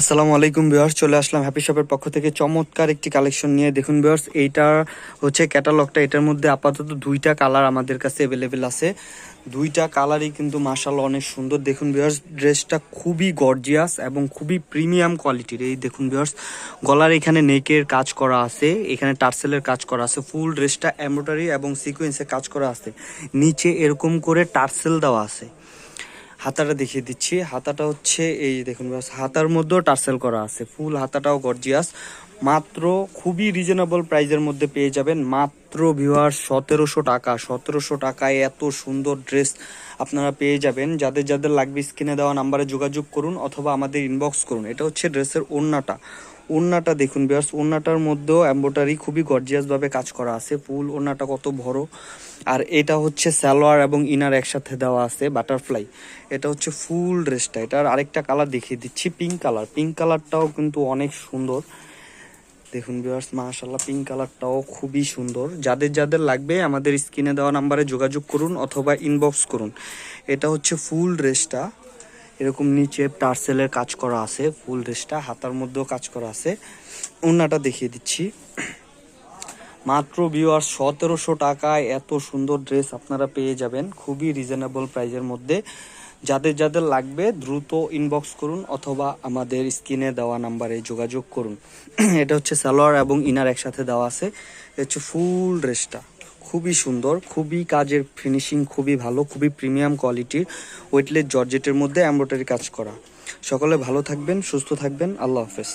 আসসালামু আলাইকুম ভিউয়ার্স, চলে আসলাম হ্যাপি শপের পক্ষ থেকে। চমৎকার একটি কালেকশন নিয়ে। দেখুন ভিউয়ার্স, এইটা হচ্ছে ক্যাটালগটা। এটার মধ্যে আপাতত দুইটা কালার আমাদের কাছে অ্যাভেলেবেল আছে। দুইটা কালারই কিন্তু মার্শাল অনেক সুন্দর। দেখুন ভিউয়ার্স, ড্রেসটা খুবই গর্জিয়াস এবং খুবই প্রিমিয়াম কোয়ালিটির এই দেখুন ভিউয়ার্স, গলার এখানে নেকের কাজ করা আছে, এখানে টার্সেলের কাজ করা আছে, ফুল ড্রেসটা এমব্রয়ডারি এবং সিকোয়েন্সের কাজ করা আছে। নিচে এরকম করে টার্সেল দেওয়া আছে। হাতাটা দেখিয়ে দিচ্ছি। হাতাটা হচ্ছে এই দেখুন হাতার মধ্যেও টার্সেল করা আছে। ফুল হাতাটাও গর্জিয়াস। মাত্র খুবই রিজনেবল প্রাইজের মধ্যে পেয়ে যাবেন। মাত্র ভিউয়ার সতেরোশো টাকা। সতেরোশো টাকায় এত সুন্দর ড্রেস আপনারা পেয়ে যাবেন। যাদের যাদের লাগবে স্ক্রিনে দেওয়া নাম্বারে যোগাযোগ করুন অথবা আমাদের ইনবক্স করুন। এটা হচ্ছে ড্রেসের ওড়নাটা। ওড়নাটা দেখুন বিয়ার্স ওড়নাটার মধ্যেও এম্বোটারি খুবই গর্জিয়াসভাবে কাজ করা আছে। ফুল ওড়নাটা কত বড়। আর এটা হচ্ছে স্যালোয়ার এবং ইনার একসাথে দেওয়া আছে বাটারফ্লাই এটা হচ্ছে ফুল ড্রেসটা। এটার আরেকটা কালার দেখিয়ে দিচ্ছি পিঙ্ক কালার পিঙ্ক কালারটাও কিন্তু অনেক সুন্দর। দেখুন ভিউয়ার্স মাশাল্লাহ পিঙ্ক কালারটাও খুবই সুন্দর। যাদের যাদের লাগবে আমাদের স্ক্রিনে দেওয়া নাম্বারে যোগাযোগ করুন অথবা ইনবক্স করুন। এটা হচ্ছে ফুল ড্রেসটা। এরকম নিচে টার্সেলের কাজ করা আছে, ফুল ড্রেসটা হাতার মধ্যেও কাজ করা আছে। ওড়নাটা দেখিয়ে দিচ্ছি। মাত্র ভিউয়ার সতেরোশো টাকায় এত সুন্দর ড্রেস আপনারা পেয়ে যাবেন খুবই রিজনেবল প্রাইজের মধ্যে। যাদের যাদের লাগবে দ্রুত ইনবক্স করুন অথবা আমাদের স্ক্রিনে দেওয়া নাম্বারে যোগাযোগ করুন। এটা হচ্ছে সালোয়ার এবং ইনার একসাথে দেওয়া আছে। এটা হচ্ছে ফুল ড্রেসটা খুবই সুন্দর, খুবই কাজের ফিনিশিং খুবই ভালো, খুবই প্রিমিয়াম কোয়ালিটির ওয়েটলেস জর্জেটের মধ্যে এমব্রয়ডারি কাজ করা। সকলে ভালো থাকবেন, সুস্থ থাকবেন, আল্লাহ হাফেজ।